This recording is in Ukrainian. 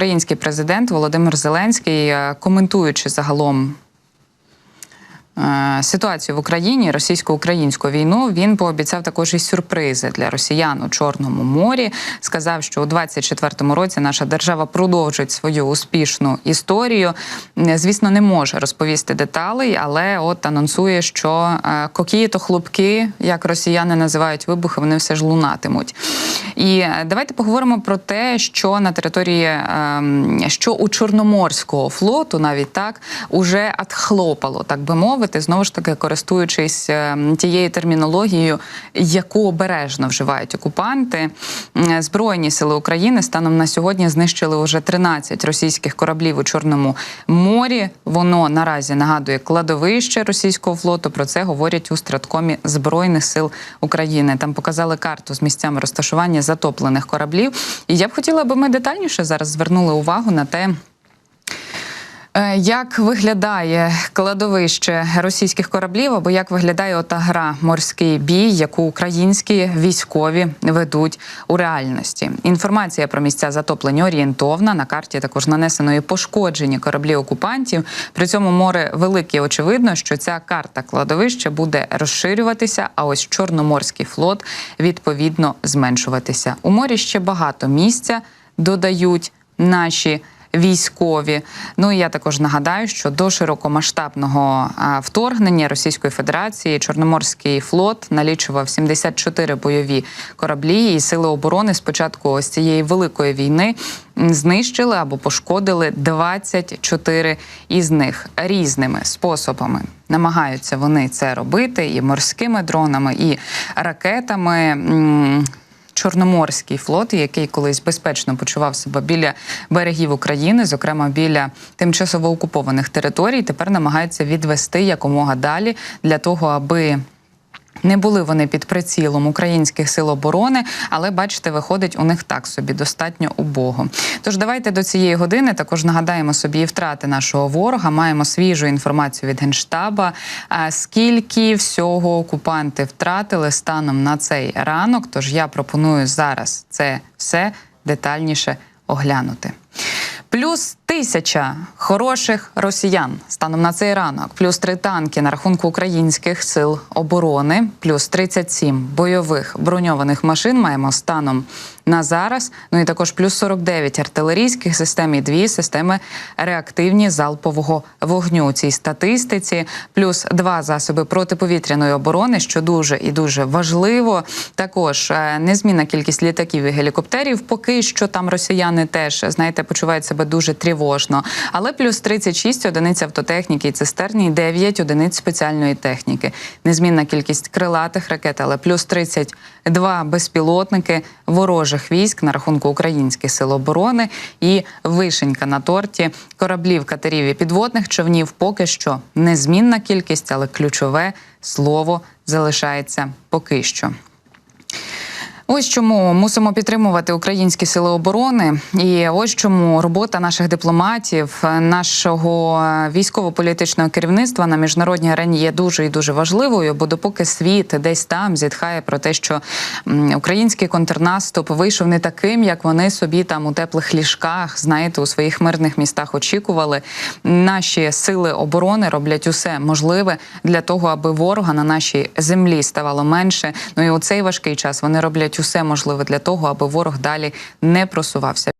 український президент Володимир Зеленський, е, коментуючи загалом. Е, Ситуацію в Україні, російсько-українську війну, він пообіцяв також і сюрпризи для росіян у Чорному морі. Сказав, що у 24-му році наша держава продовжить свою успішну історію. Е, Звісно, не може розповісти деталей, але от анонсує, що е, кокії то хлопки, як росіяни називають вибухи, вони все ж лунатимуть. І давайте поговоримо про те, що на території ем, що у Чорноморського флоту, навіть так, уже отхлопало, так би мовити, знову ж таки користуючись ем, тією термінологією, яку обережно вживають окупанти. Збройні сили України станом на сьогодні знищили уже 13 російських кораблів у Чорному морі. Воно наразі нагадує кладовище російського флоту. Про це говорять у страткомі збройних сил України. Там показали карту з місцями розташування затоплених кораблів. І я б хотіла, аби ми детальніше зараз звернули увагу на те. Е, Як виглядає кладовище російських кораблів, або як виглядає ота гра морський бій, яку українські військові ведуть у реальності? Інформація про місця затоплення орієнтовна. На карті також нанесено і пошкоджені кораблі окупантів. При цьому море велике. Очевидно, що ця карта кладовища буде розширюватися. А ось Чорноморський флот відповідно зменшуватися. У морі ще багато місця додають наші військові. Ну і я також нагадаю, що до широкомасштабного вторгнення Російської Федерації Чорноморський флот налічував 74 бойові кораблі, і сили оборони спочатку ось цієї великої війни знищили або пошкодили 24 із них різними способами. Намагаються вони це робити і морськими дронами, і ракетами. Чорноморський флот, який колись безпечно почував себе біля берегів України, зокрема біля тимчасово окупованих територій, тепер намагається відвести якомога далі для того, аби. Не були вони під прицілом українських сил оборони, але бачите, виходить у них так собі достатньо убого. Тож давайте до цієї години також нагадаємо собі і втрати нашого ворога. Маємо свіжу інформацію від генштаба. Скільки всього окупанти втратили станом на цей ранок? Тож я пропоную зараз це все детальніше оглянути. Плюс тисяча хороших росіян станом на цей ранок, плюс три танки на рахунку українських сил оборони, плюс 37 бойових броньованих машин маємо станом на зараз. Ну і також плюс 49 артилерійських систем і дві системи реактивні залпового вогню у цій статистиці, плюс два засоби протиповітряної оборони, що дуже і дуже важливо. Також е, незмінна кількість літаків і гелікоптерів. Поки що там росіяни теж знаєте почувають себе дуже тривожно. Але плюс 36 одиниць автотехніки і цистерні, і 9 одиниць спеціальної техніки. Незмінна кількість крилатих ракет, але плюс 32 безпілотники ворожих військ на рахунку українських сил оборони і вишенька на торті кораблів, катерів і підводних човнів. Поки що незмінна кількість, але ключове слово залишається поки що. Ось чому мусимо підтримувати українські сили оборони, і ось чому робота наших дипломатів, нашого військово-політичного керівництва на міжнародній арені є дуже і дуже важливою. Бо допоки світ десь там зітхає про те, що український контрнаступ вийшов не таким, як вони собі там у теплих ліжках, знаєте, у своїх мирних містах очікували. Наші сили оборони роблять усе можливе для того, аби ворога на нашій землі ставало менше. Ну і у цей важкий час вони роблять усе можливе для того, аби ворог далі не просувався.